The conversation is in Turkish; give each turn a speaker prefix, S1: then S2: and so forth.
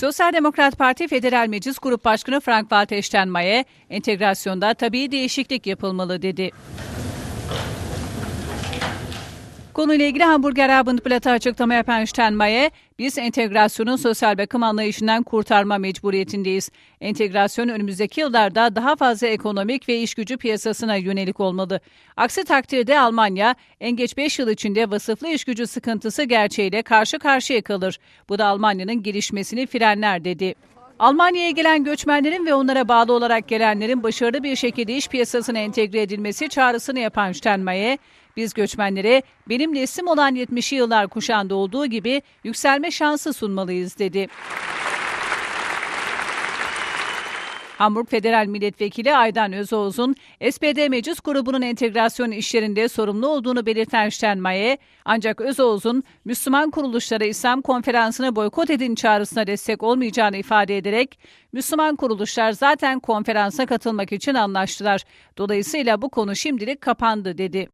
S1: Sosyal Demokrat Parti Federal Meclis Grup Başkanı Frank-Walter Steinmeier, entegrasyonda tabii değişiklik yapılmalı dedi. Konuyla ilgili Hamburger Abendblatt'a açıklama yapan Steinmeier, biz entegrasyonun sosyal bakım anlayışından kurtarma mecburiyetindeyiz. Entegrasyon önümüzdeki yıllarda daha fazla ekonomik ve iş gücü piyasasına yönelik olmalı. Aksi takdirde Almanya en geç 5 yıl içinde vasıflı iş gücü sıkıntısı gerçeğiyle karşı karşıya kalır. Bu da Almanya'nın gelişmesini frenler dedi. Almanya'ya gelen göçmenlerin ve onlara bağlı olarak gelenlerin başarılı bir şekilde iş piyasasına entegre edilmesi çağrısını yapan Steinmeier, biz göçmenlere benim neslim olan 70'li yıllar kuşağında olduğu gibi yükselme şansı sunmalıyız dedi. Hamburg Federal Milletvekili Aydan Özoğuz'un SPD Meclis Grubu'nun entegrasyon işlerinde sorumlu olduğunu belirten Steinmeier, ancak Özoğuz'un Müslüman kuruluşlara İslam konferansını boykot edin çağrısına destek olmayacağını ifade ederek, Müslüman kuruluşlar zaten konferansa katılmak için anlaştılar. Dolayısıyla bu konu şimdilik kapandı dedi.